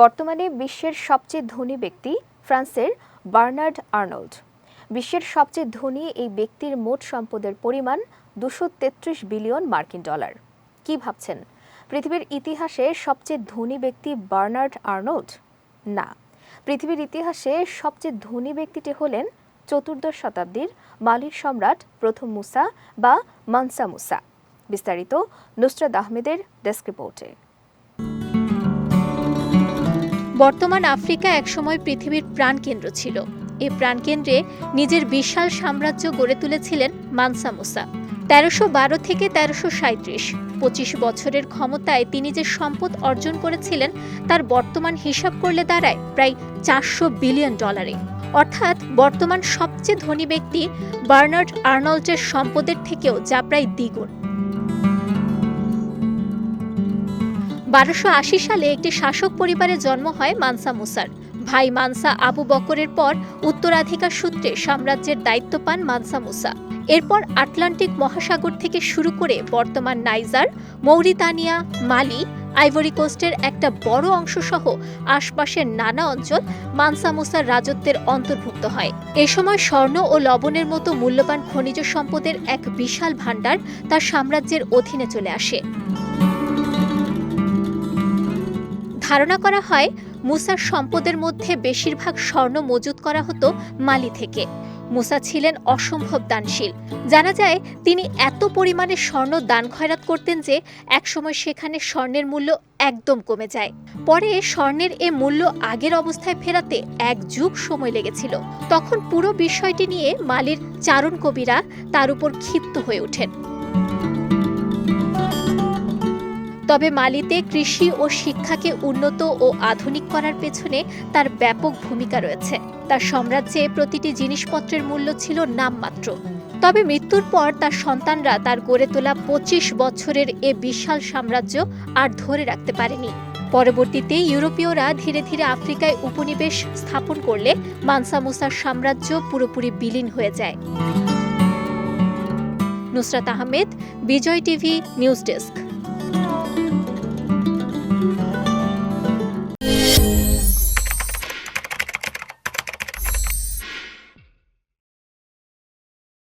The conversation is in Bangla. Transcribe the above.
বর্তমানে বিশ্বের সবচেয়ে ধনী ব্যক্তি ফ্রান্সের বার্নার্ড আর্নল্ড। বিশ্বের সবচেয়ে ধনী এই ব্যক্তির মোট সম্পদের পরিমাণ দুশো তেত্রিশ বিলিয়ন মার্কিন ডলার। কি ভাবছেন? পৃথিবীর ইতিহাসে সবচেয়ে ধনী ব্যক্তি বার্নার্ড আর্নল্ড? না। পৃথিবীর ইতিহাসে সবচেয়ে ধনী ব্যক্তিটি হলেন চতুর্দশ শতাব্দীর মালির সম্রাট প্রথম মুসা বা মানসা মুসা। বিস্তারিত নুসরাত আহমেদের ডেস্ক রিপোর্টে। বর্তমান আফ্রিকা একসময় পৃথিবীর প্রাণকেন্দ্র ছিল। এই প্রাণকেন্দ্রে নিজের বিশাল সাম্রাজ্য গড়ে তুলেছিলেন মানসা মুসা। তেরোশো বারো থেকে তেরোশো সাঁত্রিশ পঁচিশ বছরের ক্ষমতায় তিনি যে সম্পদ অর্জন করেছিলেন, তার বর্তমান হিসাব করলে দাঁড়ায় প্রায় চারশো বিলিয়ন ডলারে। অর্থাৎ বর্তমান সবচেয়ে ধনী ব্যক্তি বার্নার্ড আর্নল্ডের সম্পদের থেকেও যা প্রায় দ্বিগুণ। বারোশো সালে একটি শাসক পরিবারে জন্ম হয় মানসা মুসার। ভাই মানসা আবু বকরের পর উত্তরাধিকার সূত্রে সাম্রাজ্যের দায়িত্ব পান মানসা মুসা। এরপর আটলান্টিক মহাসাগর থেকে শুরু করে বর্তমান নাইজার, মৌরিতানিয়া, মালি, আইভরি কোস্টের একটা বড় অংশ সহ আশপাশের নানা অঞ্চল মানসা মুসার রাজত্বের অন্তর্ভুক্ত হয়। এ সময় স্বর্ণ ও লবণের মতো মূল্যবান খনিজ সম্পদের এক বিশাল ভাণ্ডার তার সাম্রাজ্যের অধীনে চলে আসে। ধারণা করা হয়, মুসার সম্পদের মধ্যে বেশিরভাগ স্বর্ণ মজুত করা হতো মালি থেকে। মুসা ছিলেন অসম্ভব দানশীল। জানা যায়, তিনি এত পরিমাণে স্বর্ণ দান খয়রাত করতেন যে, একসময় সেখানে স্বর্ণের মূল্য একদম কমে যায়। পরে স্বর্ণের এ মূল্য আগের অবস্থায় ফেরাতে এক যুগ সময় লেগেছিল। তখন পুরো বিষয়টি নিয়ে মালির চারণ কবিরা তার উপর ক্ষিপ্ত হয়ে ওঠেন। তবে মালিতে কৃষি ও শিক্ষাকে উন্নত ও আধুনিক করার পেছনে তার ব্যাপক ভূমিকা রয়েছে। তার সাম্রাজ্যে প্রতিটি জিনিসপত্রের মূল্য ছিল নামমাত্র। তবে মৃত্যুর পর তার সন্তানরা তার গড়ে তোলা পঁচিশ বছরের এ বিশাল সাম্রাজ্য আর ধরে রাখতে পারেনি। পরবর্তীতে ইউরোপীয়রা ধীরে ধীরে আফ্রিকায় উপনিবেশ স্থাপন করলে মানসা মুসার সাম্রাজ্য পুরোপুরি বিলীন হয়ে যায়। Nusrat Ahmed, Bijoy TV, news desk.